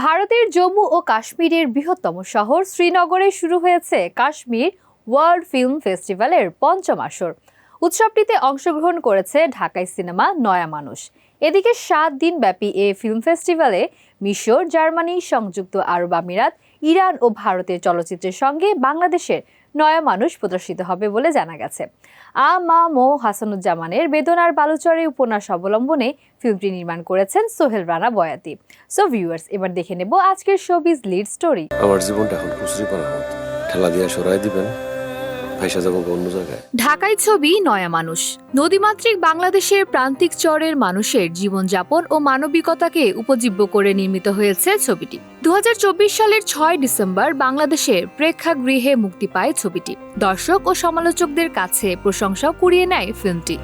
ভারতের জম্মু ও কাশ্মীরের বৃহত্তম শহর শ্রীনগরে শুরু হয়েছে কাশ্মীর ওয়ার্ল্ড ফিল্ম ফেস্টিভ্যালের পঞ্চম আসর। উৎসবটিতে অংশগ্রহণ করেছে ঢাকাই সিনেমা নয়া মানুষ। এদিকে সাত দিন ব্যাপী এ ফিল্ম ফেস্টিভ্যালে মিশর, জার্মানি, সংযুক্ত আরব আমিরাত ইরান ও ভারতের চলচ্চিত্রের সঙ্গে বাংলাদেশের নয়া মানুষ প্রদর্শিত হবে বলে জানা গেছে। আ মা মো হাসানুজ্জামানের বেদনার বালুচরে উপন্যাস অবলম্বনে ফিল্মটি নির্মাণ করেছেন সোহেল রানা বয়াতি। সো ভিউয়ার্স এবার দেখে নেব আজকের শোবিজ লিড স্টোরি আমার জীবনটা এখন কুচরি ঠেলা দিয়ে সরাই দিবেন। জায়গায়। ঢাকায় ছবি, নয়া মানুষ। নদীমাতৃক বাংলাদেশের প্রান্তিক চরের মানুষের জীবনযাপন ও মানবিকতাকে উপজীব্য করে নির্মিত হয়েছে ছবিটি। দু হাজার চব্বিশ সালের ছয় ডিসেম্বর বাংলাদেশের প্রেক্ষাগৃহে মুক্তি পায় ছবিটি। দর্শক ও সমালোচকদের কাছে প্রশংসাও কুড়িয়ে নেয় ফিল্মটি।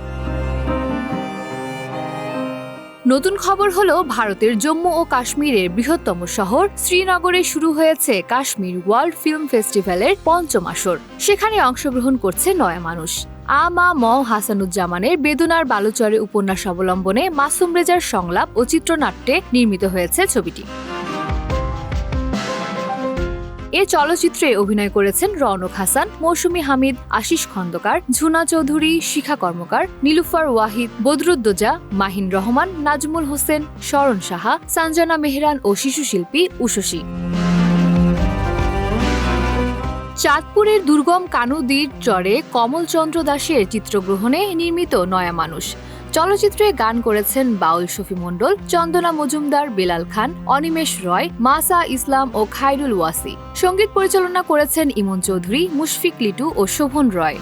নতুন খবর হলো, ভারতের জম্মু ও কাশ্মীরের বৃহত্তম শহর শ্রীনগরে শুরু হয়েছে কাশ্মীর ওয়ার্ল্ড ফিল্ম ফেস্টিভ্যালের পঞ্চম আসর। সেখানে অংশগ্রহণ করছে নয়া মানুষ। আ মা ম হাসানুজ্জামানের বেদনার বালুচরে উপন্যাস অবলম্বনে মাসুম রেজার সংলাপ ও চিত্রনাট্যে নির্মিত হয়েছে ছবিটি। এ চলচ্চিত্রে অভিনয় করেছেন রওনক হাসান, মৌসুমি হামিদ, আশিস খন্দকার, ঝুনা চৌধুরী, শিখা কর্মকার, নীলুফার ওয়াহিদ, বদরুদ্দোজা, মাহিন রহমান, নাজমুল হোসেন, শরণ সাহা সঞ্জনা মেহরান ও শিশু শিল্পী উষসী চাঁদপুরের দুর্গম কানুদির চরে কমলচন্দ্র দাসের চিত্রগ্রহণে নির্মিত নয়া মানুষ। চলচ্চিত্রে গান করেছেন বাউল শফি মণ্ডল, চন্দনা মজুমদার, বেলাল খান, অনিমেষ রয়, মাসা ইসলাম ও খাইরুল ওয়াসি। সংগীত পরিচালনা করেছেন ইমন চৌধুরী, মুশফিক লিটু ও শোভন রয়।